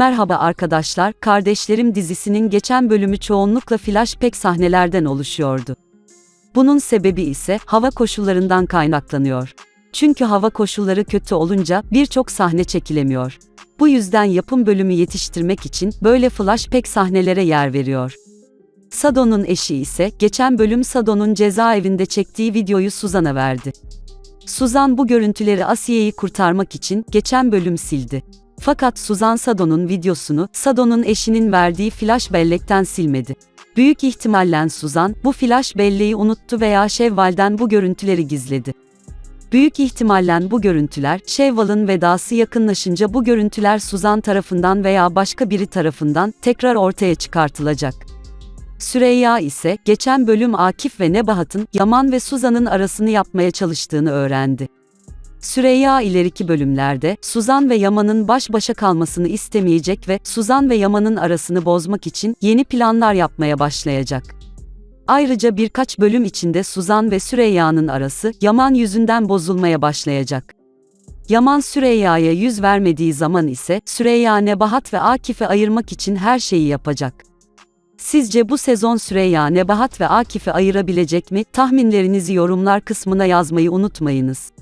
Merhaba arkadaşlar, Kardeşlerim dizisinin geçen bölümü çoğunlukla flashback sahnelerden oluşuyordu. Bunun sebebi ise hava koşullarından kaynaklanıyor. Çünkü hava koşulları kötü olunca birçok sahne çekilemiyor. Bu yüzden yapım bölümü yetiştirmek için böyle flashback sahnelere yer veriyor. Sado'nun eşi ise geçen bölüm Sado'nun cezaevinde çektiği videoyu Suzan'a verdi. Suzan bu görüntüleri Asiye'yi kurtarmak için geçen bölüm sildi. Fakat Suzan Sado'nun videosunu Sado'nun eşinin verdiği flash bellekten silmedi. Büyük ihtimalle Suzan bu flash belleği unuttu veya Şevval'den bu görüntüleri gizledi. Büyük ihtimalle bu görüntüler, Şevval'ın vedası yakınlaşınca bu görüntüler Suzan tarafından veya başka biri tarafından tekrar ortaya çıkartılacak. Süreyya ise geçen bölüm Akif ve Nebahat'ın Yaman ve Suzan'ın arasını yapmaya çalıştığını öğrendi. Süreyya ileriki bölümlerde Suzan ve Yaman'ın baş başa kalmasını istemeyecek ve Suzan ve Yaman'ın arasını bozmak için yeni planlar yapmaya başlayacak. Ayrıca birkaç bölüm içinde Suzan ve Süreyya'nın arası Yaman yüzünden bozulmaya başlayacak. Yaman Süreyya'ya yüz vermediği zaman ise Süreyya Nebahat ve Akif'i ayırmak için her şeyi yapacak. Sizce bu sezon Süreyya Nebahat ve Akif'i ayırabilecek mi? Tahminlerinizi yorumlar kısmına yazmayı unutmayınız.